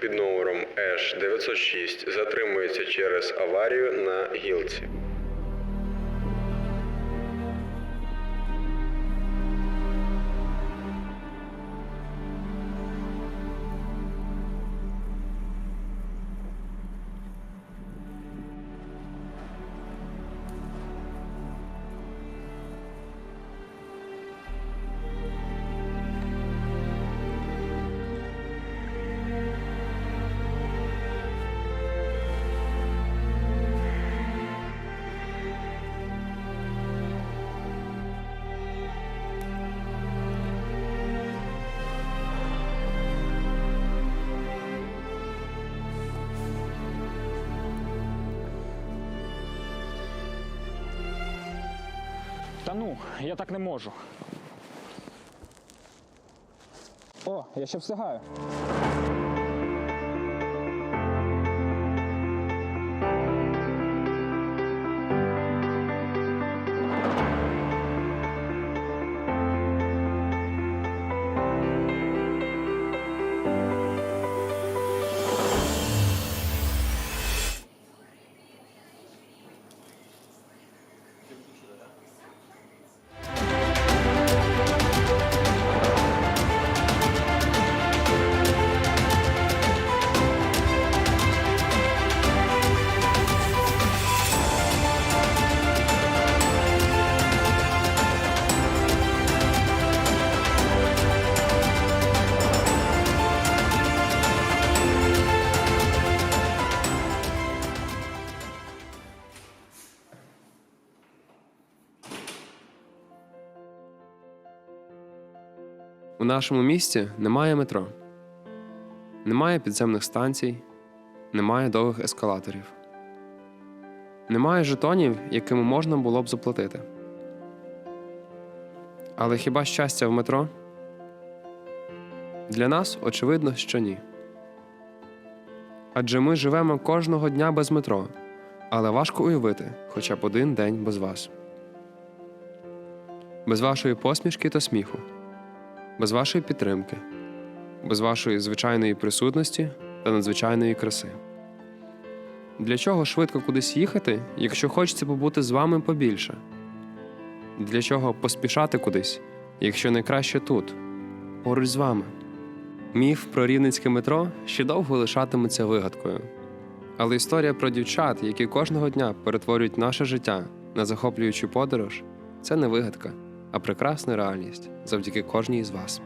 під номером Еш 906 затримується через аварію на гілці. Та ну, я так не можу. О, я ще встигаю. У нашому місті немає метро, немає підземних станцій, немає довгих ескалаторів, немає жетонів, якими можна було б заплатити. Але хіба щастя в метро? Для нас очевидно, що ні. Адже ми живемо кожного дня без метро, але важко уявити хоча б один день без вас. Без вашої посмішки та сміху без вашої підтримки, без вашої звичайної присутності та надзвичайної краси. Для чого швидко кудись їхати, якщо хочеться побути з вами побільше? Для чого поспішати кудись, якщо найкраще тут, поруч з вами? Міф про рівненське метро ще довго лишатиметься вигадкою. Але історія про дівчат, які кожного дня перетворюють наше життя на захоплюючу подорож, це не вигадка, а прекрасна реальність завдяки кожній з вас.